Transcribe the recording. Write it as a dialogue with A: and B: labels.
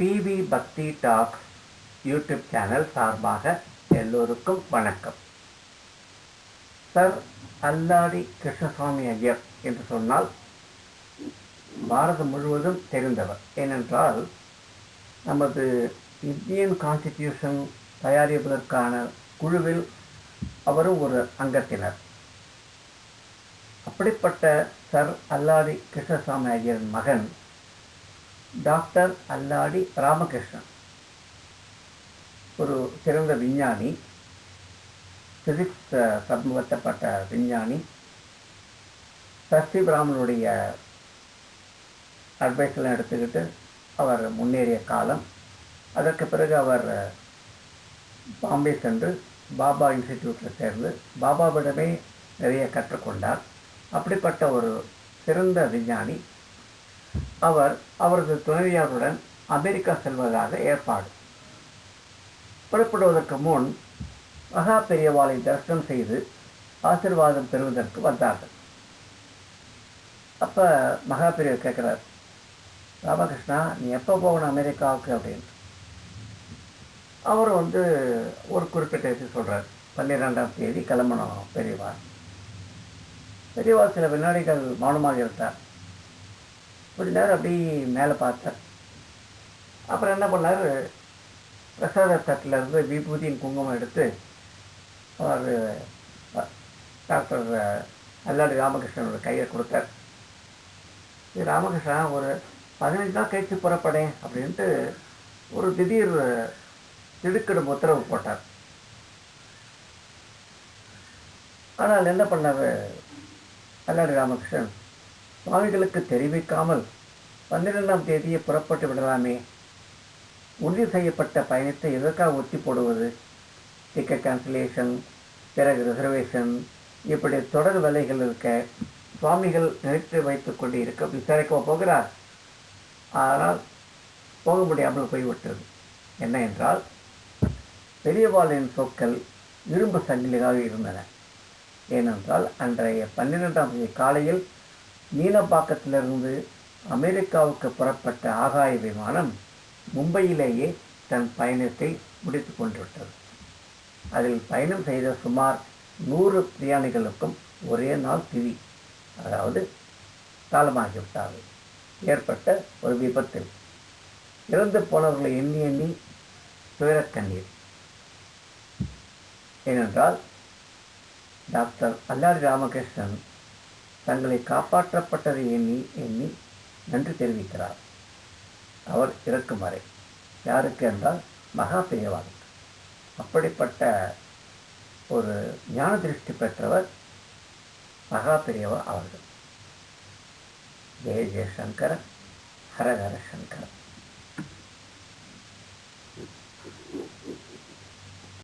A: PV பக்தி talk YouTube channel சார்பாக எல்லோருக்கும் வணக்கம். சர் அல்லாடி கிருஷ்ணசுவாமி ஐயர் என்று சொன்னால் பாரதம் முழுவதும் தெரிந்தவர். ஏனென்றால் நமது இந்தியன் கான்ஸ்டிடியூஷன் தயாரிப்பதற்கான குழுவில் அவரும் ஒரு அங்கத்தினர். அப்படிப்பட்ட சர் அல்லாடி கிருஷ்ணசாமி ஐயரின் மகன் டாக்டர் அல்லாடி ராமகிருஷ்ணன். ஒரு சிறந்த விஞ்ஞானி பிசிக்ஸ் சமூகத்தப்பட்ட விஞ்ஞானி. சஷ்டி பிராமனுடைய அட்வைஸ்லாம் எடுத்துக்கிட்டு அவர் முன்னேறிய காலம். அதற்கு பிறகு அவர் பாம்பே சென்று பாபா இன்ஸ்டிடியூட்டில் சேர்ந்து பாபாவிடமே நிறைய கற்றுக்கொண்டார். அப்படிப்பட்ட ஒரு சிறந்த விஞ்ஞானி அவர் அவரது துணைவியாருடன் அமெரிக்கா செல்வதாக ஏற்பாடு. புறப்படுவதற்கு முன் மகா பெரியவாளை தரிசனம் செய்து ஆசிர்வாதம் பெறுவதற்கு வந்தார்கள். அப்போ மகா பெரியவர் கேட்குறார் ராமகிருஷ்ணா நீ எப்போ போகணும் அமெரிக்காவுக்கு? அப்படின்னு அவர் வந்து ஒரு குறிப்பிட்ட விஷயம் சொல்கிறார் பன்னிரெண்டாம் தேதி கிளம்பணும் பெரியவா. பெரியவா சில வினாடிகள் மௌனமாக இருந்தார். கொஞ்ச நேரம் அப்படியே மேலே பார்த்தார். அப்புறம் என்ன பண்ணார்? பிரசாத தட்டில் இருந்து விபூதியின் குங்குமம் எடுத்து அவர் டாக்டர் அல்லாடி ராமகிருஷ்ணனோட கையை கொடுத்தார். இது ராமகிருஷ்ணா ஒரு பதினஞ்சு நாள் கழித்து புறப்படேன் அப்படின்ட்டு ஒரு திடீர் திடுக்கிடும் உத்தரவு போட்டார். ஆனால் என்ன பண்ணார்? அல்லாடி ராமகிருஷ்ணன் சுவாமிகளுக்கு தெரிவிக்காமல் பன்னிரெண்டாம் தேதியை புறப்பட்டு விடலாமே. உறுதி செய்யப்பட்ட பயணத்தை எதற்காக ஒத்தி போடுவது? டிக்கெட் கேன்சலேஷன் பிறகு ரிசர்வேஷன் இப்படி தொடர் வேலைகள் இருக்க சுவாமிகள் நினைத்து வைத்து கொண்டு இருக்க விசாரிக்க போகிறார்? ஆனால் போக முடியாமல் போய்விட்டது. என்ன என்றால் பெரியவாளின் சொற்கள் இரும்பு சங்கிலியாக இருந்தன. ஏனென்றால் அன்றைய பன்னிரெண்டாம் தேதி காலையில் மீனப்பாக்கத்திலிருந்து அமெரிக்காவுக்கு புறப்பட்ட ஆகாய விமானம் மும்பையிலேயே தன் பயணத்தை முடித்து கொண்டுவிட்டது. அதில் பயணம் செய்த சுமார் நூறு பிரயாணிகளுக்கும் ஒரே நாள் திதி அதாவது காலமாகிவிட்டார்கள். ஏற்பட்ட ஒரு விபத்தில் இறந்து போனவர்களை எண்ணி எண்ணி துயரக்கண்ணீர் ஏனென்றால் டாக்டர் அல்லாடி ராமகிருஷ்ணன் தங்களை காப்பாற்றப்பட்டதை எண்ணி எண்ணி நன்றி தெரிவிக்கிறார். அவர் இறக்கும் வரை யாருக்கு என்றால் மகா பெரியவாளுக்கு. அப்படிப்பட்ட ஒரு ஞான திருஷ்டி பெற்றவர் மகா பெரியவா அவர்கள். ஜெய ஜெயசங்கரன் ஹரஹர சங்கரன்.